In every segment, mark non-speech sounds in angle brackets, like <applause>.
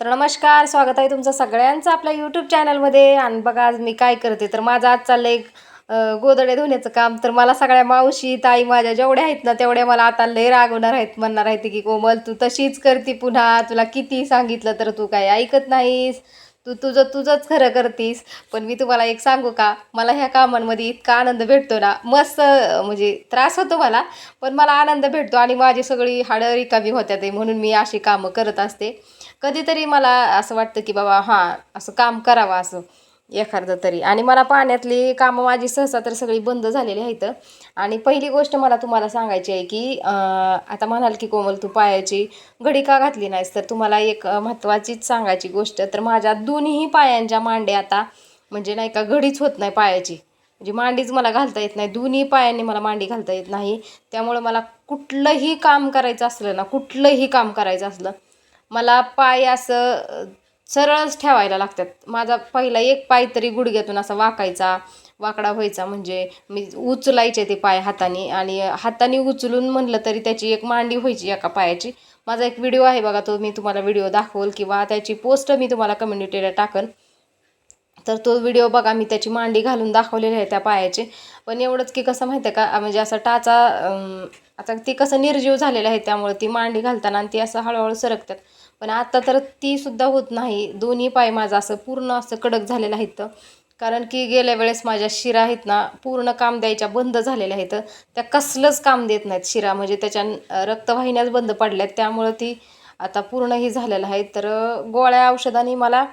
तर नमस्कार स्वागत आहे तुमचं सगळ्यांचं आपल्या यूट्यूब चॅनलमध्ये आणि बघा आज मी काय करते? तर माझं आज चाललं एक गोदडे धुण्याचं काम. तर मला सगळ्या मावशी ताई माझ्या जेवढ्या आहेत ना तेवढ्या मला आता लय रागवणार आहेत. म्हणणार आहेत की कोमल तू तशीच करती पुन्हा. तुला किती सांगितलं तर तू काय ऐकत नाहीस. तू तुझं तुझंच खरं करतीस. पण मी तुम्हाला एक सांगू का? मला ह्या कामांमध्ये इतका आनंद भेटतो ना. मस्त म्हणजे त्रास होतो मला पण मला आनंद भेटतो. आणि माझी सगळी हाडं रिकामी होत्यात आहे म्हणून मी अशी कामं करत असते. कधीतरी मला असं वाटतं की बाबा हां असं काम करावं असं एखादं तरी. आणि मला पाण्यातली कामं माझी सहसा तर सगळी बंद झालेली आहेत. आणि पहिली गोष्ट मला तुम्हाला सांगायची आहे की आता म्हणाल की कोमल तू पायाची घडी का घातली नाहीस? तर तुम्हाला एक महत्त्वाचीच सांगायची गोष्ट तर माझ्या दोन्ही पायांच्या मांडे आता म्हणजे नाही का घडीच होत नाही पायाची. म्हणजे मांडीच मला घालता येत नाही दोन्ही पायांनी मला मांडी घालता येत नाही. त्यामुळं मला कुठलंही काम करायचं असलं ना कुठलंही काम करायचं असलं मला पाय असं सरळच ठेवायला लागतात. माझा पहिला एक पाय तरी गुडघ्यातून असा वाकायचा वाकडा व्हायचा म्हणजे मी उचलायचे ते पाय हाताने आणि हाताने उचलून म्हणलं तरी त्याची एक मांडी व्हायची एका पायाची. माझा एक व्हिडिओ आहे बघा तो मी तुम्हाला व्हिडिओ दाखवल किंवा त्याची पोस्ट मी तुम्हाला कम्युनिटीला टाकन तर तो व्हिडिओ बघा मी त्याची मांडी घालून दाखवलेली आहे त्या पायाची. पण एवढंच की कसं माहिती आहे का म्हणजे असं टाचा आता ती कसं निर्जीव झालेलं आहे त्यामुळे ती मांडी घालताना आणि ती असं हळूहळू सरकतात. पण आता तर ती सुद्धा होत नाही. दोन्ही पाय माझं असं पूर्ण असं कडक झालेलं आहेत कारण की गेल्या वेळेस माझ्या शिरा आहेत ना पूर्ण काम द्यायच्या बंद झालेल्या आहेत. त्या कसलंच काम देत नाहीत शिरा. म्हणजे त्याच्या रक्तवाहिन्याच बंद पडल्यात. त्यामुळं ती आता पूर्णही झालेलं आहे. तर गोळ्या औषधाने मला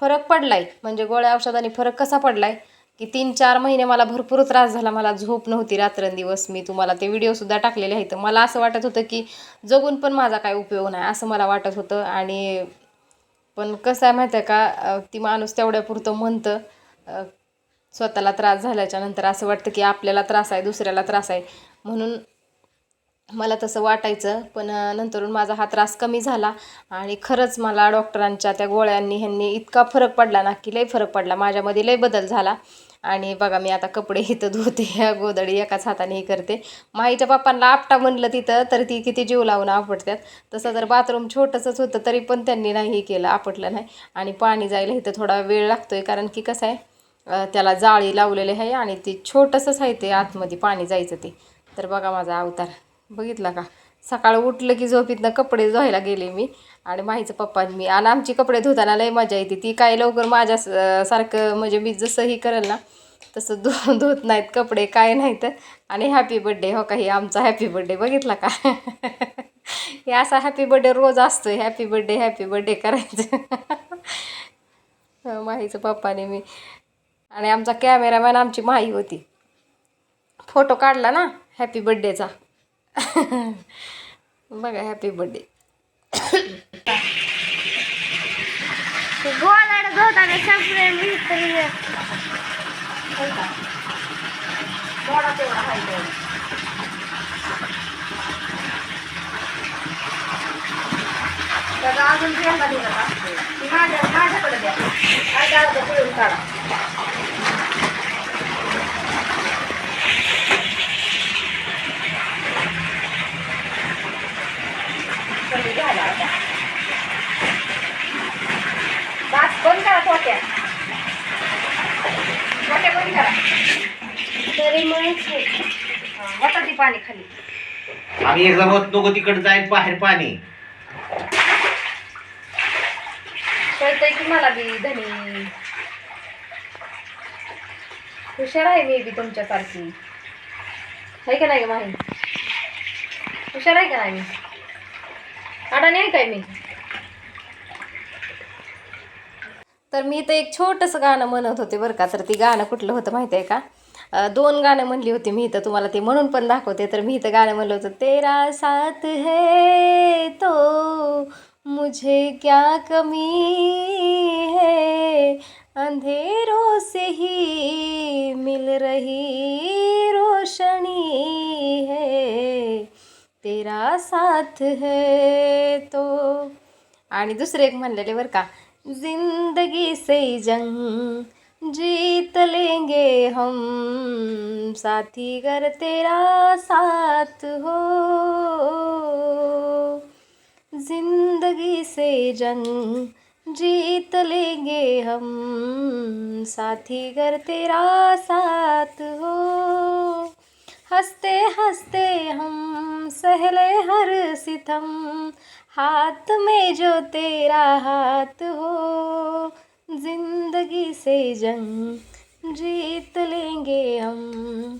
फरक पडला आहे म्हणजे गोळ्या औषधाने फरक कसा पडला आहे की तीन चार महिने मला भरपूर त्रास झाला. मला झोप नव्हती रात्रंदिवस. मी तुम्हाला ते व्हिडिओसुद्धा टाकलेले आहेत. मला असं वाटत होतं की जगून पण माझा काय उपयोग नाही असं मला वाटत होतं. आणि पण कसं आहे माहिती आहे का? ती माणूस तेवढ्यापुरतं म्हणतं स्वतःला त्रास झाल्याच्यानंतर असं वाटतं की आपल्याला त्रास आहे दुसऱ्याला त्रास आहे. म्हणून मला तसं वाटायचं. पण नंतरून माझा हा त्रास कमी झाला. आणि खरंच मला डॉक्टरांच्या त्या गोळ्यांनी ह्यांनी इतका फरक पडला ना की लय फरक पडला. माझ्यामध्ये लय बदल झाला. आणि बघा मी आता कपडे इथं धुते ह्या गोदडी एकाच हाताने हे करते. माईच्या पप्पांना आपटा म्हणलं तिथं तर ती किती जीव लावून आपटतात तसं तर बाथरूम छोटंसंच होतं तरी पण त्यांनी नाही हे केलं आपटलं नाही. आणि पाणी जायला इथं थोडा वेळ लागतोय कारण की कसं आहे त्याला जाळी लावलेली आहे आणि ती छोटंसंच आहे ते आतमध्ये पाणी जायचं ते. तर बघा माझा अवतार बघितला का? सकाळ उठलं की झोपीतनं कपडे धुवायला गेले मी. आणि माहीचं पप्पा मी. आणि आमची कपडे धुताना लय मजा येते. ती काय लवकर माझ्या स- सारखं म्हणजे मी जसंही करेल ना तसं धु धुत नाहीत कपडे काय नाहीत. आणि हॅपी बड्डे हो काही आमचा हॅपी बड्डे बघितला का? हे असा हॅपी बड्डे रोज असतो हॅपी बड्डे हॅपी बड्डे करायचं. माहीचं पप्पाने मी. आणि आमचा कॅमेरामॅन आमची माही होती. फोटो काढला ना हॅपी बड्डेचा <laughs> बघा हॅपी बर्थडे गोलाड गवताने संपले मी तरी अजून माझ्या माझ्याकडे द्या. अर्धा अर्धा पिळून काढा कमी झाला आता बास बंद करा टोट्या टोट्या बंद करा तरी मग वता ती पाणी खाली आम्ही एकदा होत नको तिकडे जाईल बाहेर पाणी. कळतंय की मला बी धनी. हुशार आहे मी बी तुमच्यासारखी. आहे का नाही ग माही? हुशार आहे का नाही? मी अडाणी आहे काय मी? तर मी तर एक छोटंसं गाणं म्हणत होते बरं का तर ती गाणं कुठलं होतं माहिती आहे का? दोन गाणं म्हणली होती मी तर तुम्हाला ते म्हणून पण दाखवते. तर मी तर गाणं म्हणलं होतं तेरा साथ है तो मुझे क्या कमी है? अंधेरों से ही मिल रही रोशनी है। तेरा साथ है तो आणि दुसरे एक म्हणलेले बरं का जिंदगी से जंग जीत लेंगे हम। साथी घर तेरा साथ हो। ज़िंदगी से जंग जीत लेंगे हम। साथी घर तेरा साथ हो। हँसते हँसते हम सहले हर सितम। हाथ में जो तेरा हाथ हो। जिंदगी से जंग जीत लेंगे हम.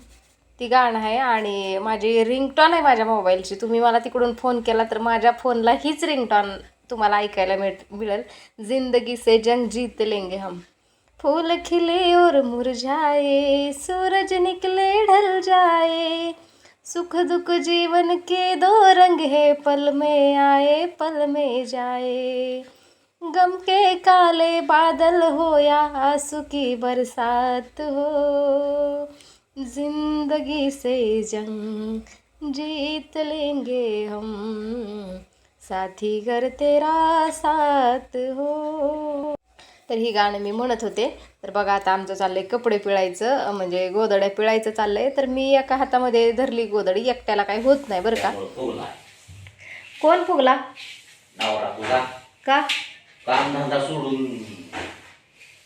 ती गाणं आहे आणि माझी रिंगटॉन आहे माझ्या मोबाईलची. तुम्ही मला तिकडून फोन केला तर माझ्या फोनला हीच रिंगटॉन तुम्हाला ऐकायला मिळ मिळेल. जिंदगी से जंग जीत लेंगे हम. फूल खिले और मुरझाए सूरज निकले ढल जाए. सुख दुख जीवन के दो रंग है पल में आए पल में जाए. गम के काले बादल हो या आंसू की बरसात हो। जिंदगी से जंग जीत लेंगे हम साथी घर तेरा साथ हो। तर ही गाणं मी म्हणत होते तर बघा आता आमचं चाललंय कपडे पिळायचं म्हणजे गोदड्या पिळायचं चाललंय तर मी एका हातामध्ये धरली गोदडी एकट्याला काही होत नाही बरं का. कोण फुगला. का? काम धंदा सोडून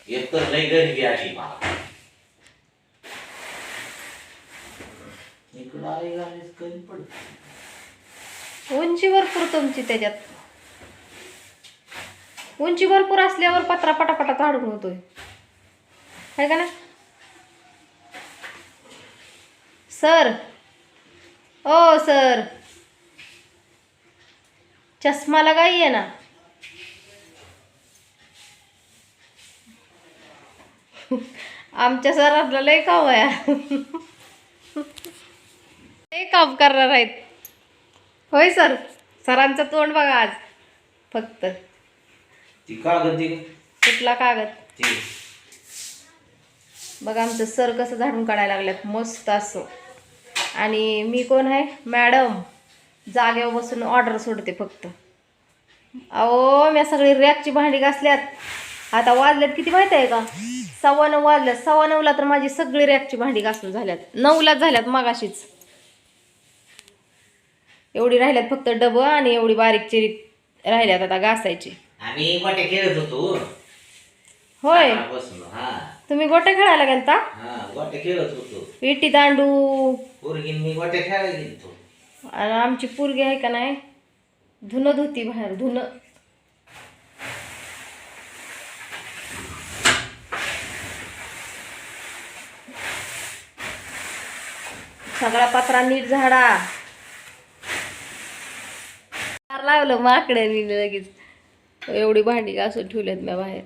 एक तर लई गरिबी आली मला. इकडं आले गाडीच कमी पडत उंची भरपूर तुमची त्याच्यात. उंची भरपूर असल्यावर पत्रा पटापटा काढून होतोय. है का ना? सर. ओ सर. चष्मा लगाइए ना? आमच्या सरांना लय काम आहे. काम करणार आहेत. होय सर. सरांचं तोंड बघा आज. फक्त. कागद कुठला कागद? बघा आमचं सर कसं झाडून काढायला लागल्यात मस्त असं. आणि मी कोण आहे? मॅडम. जागेवर बसून ऑर्डर सोडते फक्त. अहो मी सगळी रॅकची भांडी घासल्यात. आता वाजल्यात किती माहिती आहे का? सव्वा नऊ वाजल्यात सव्वा नऊला तर माझी सगळी रॅकची भांडी घासून झाल्यात. नऊलाच झाल्यात मगाशीच. एवढी राहिल्यात फक्त डबं आणि एवढी बारीक चिरी राहिल्यात आता घासायची. आम्ही गोट्या खेळत होतो. होय. बसून हा. तुम्ही गोटे खेळायला गेलता? हा गोट्या खेळत होतो. विटी दांडू. पोरगीन मी गोट्या खेळायला गेलतो. आणि आमची पोरगी आहे का नाही? धुणं धुती बाहेर धुणं सगळा पत्रा नीट झाडा. लावलं माकड्यानी लगेच. एवढी भांडी असं ठेवल्यात म्या बाहेर.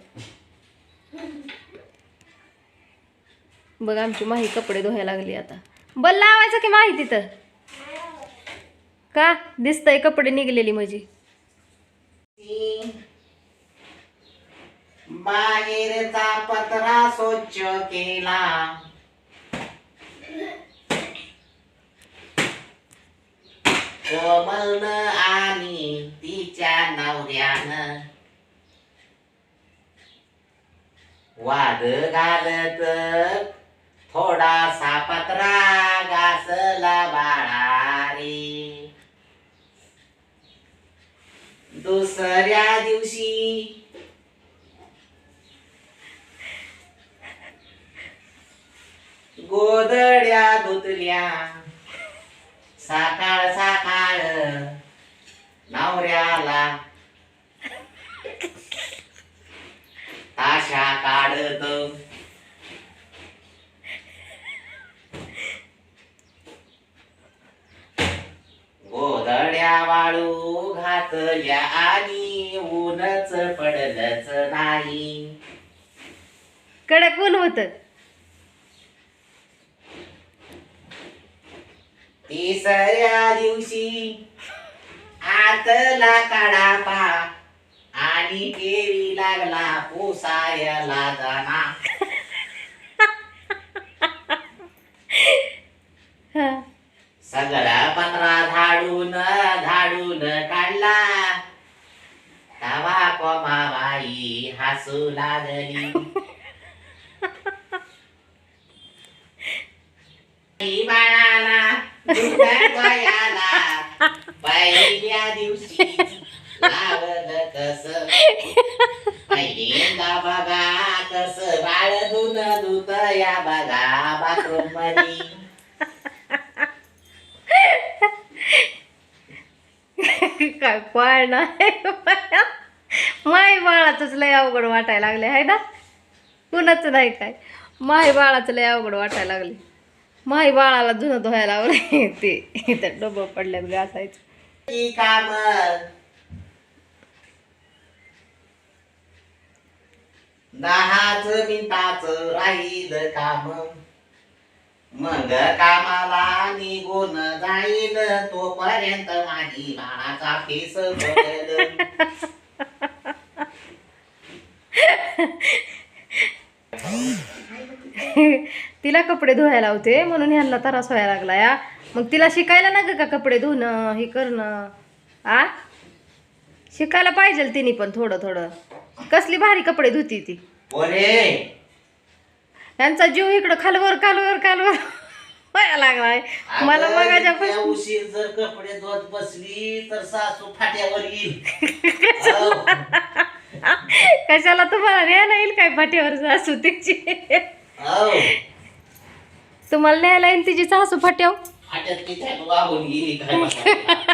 बघ आमची माही कपडे धुवायला लागली आता. बल लावायचं की माही तिथं? का? दिसतंय कपडे निघलेली माझी. बाहेरचा पत्रा स्वच्छ केला. कोमलनं आणि तिच्या नवऱ्यानं. वाद घालत थोडासा पत्रा घासला बाळारी. दुसऱ्या दिवशी गोदड्या धुतल्या. सकाळ सकाळ नवऱ्याला ताशा काढत. गोधड्या वाळू घातल्या आणि ऊनच पडलंच नाही. कडक ऊन होत. तिसऱ्या दिवशी आतला काढापा आणि केळी लागला पोसायला जाना सगळा पत्रा झाडून झाडून काढला. तवा कोमाबाई हसू लागली <laughs> आई बाळाला दूध गोयाला पहिल्या दिवशी लावलं कस पहिल्यांदा बघा कस बाळ धुन धुत या बघा बाथरूममध्ये काय पाळ नाही माय बाळाचंच लय अवघड वाटायला लागले आहे ना? कुणाच नाही काय? माय बाळाचं लय अवघड वाटायला लागले माय बाळाला धुणं धुवायला लागले ते इथं डबं पडल्यात घासायचं की काम? दहाच मिनिटाच राहील काम. मग कामाला निघून जाईल तोपर्यंत माझी बाळाचा फेस बदल. <laughs> <laughs> तिला कपडे धुवायला होते म्हणून ह्यांना त्रास व्हायला लागला या. मग तिला शिकायला ना का कपडे धुणं हे करणं? आ? शिकायला पाहिजे तिने पण थोडं थोडं. कसली भारी कपडे धुती ती. त्यांचा जीव इकडं खालवर खालवर खालवर <laughs> व्हायला लागलाय. मला मगाच्या उशीर जर कपडे धुत बसली तर सासू फाट्यावर येईल. <laughs> कशाला तुम्हाला न्यायला येईल काय पाठीवर सासू तिची? तुम्हाला न्यायला येईल तिची सासू फाट्याव फाट्यात तिच्या वाहून गेली काय. <laughs>